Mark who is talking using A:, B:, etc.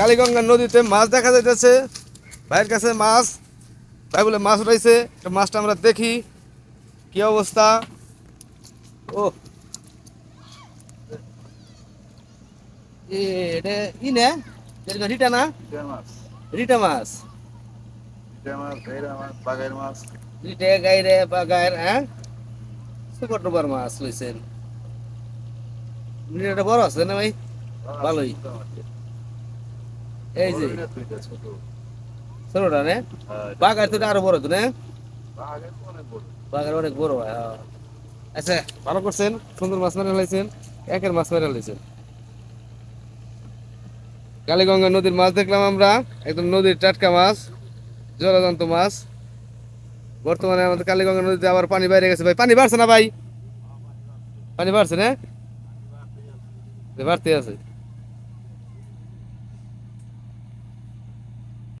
A: কালীগঙ্গা নদীতে মাছ দেখা যাইতেছে। ভাইয়ের কাছে মাছ। ভাই বলে মাছ উঠাইছে। মাছটা আমরা দেখি। কি অবস্থা? ও। না? রিটা না?
B: মাছ।
A: রিটা মাছ। গাইরে বা গায়ের হ্যাঁ? সুপার টুপার মাছ লইছেন। রিটাটা বড় আছে না ভাই? ভালোই। এই যে। ছোটটা নে। বাঘার তো আরও বড় তো না। বাঘের অনেক বড় হয় হ্যাঁ। আচ্ছা ভালো করছেন, সুন্দর মাছ মেরে লাইছেন একের মাছ মেরে লাইছেন কালীগঙ্গা নদীর মাছ দেখলাম আমরা, একদম নদীর টাটকা মাছ, জলজন্ত মাছ। বর্তমানে আমাদের কালীগঙ্গা নদীতে আবার পানি বাইরে গেছে। ভাই, পানি বাড়ছে না ভাই? পানি বাড়ছে না? বাড়তে আছে।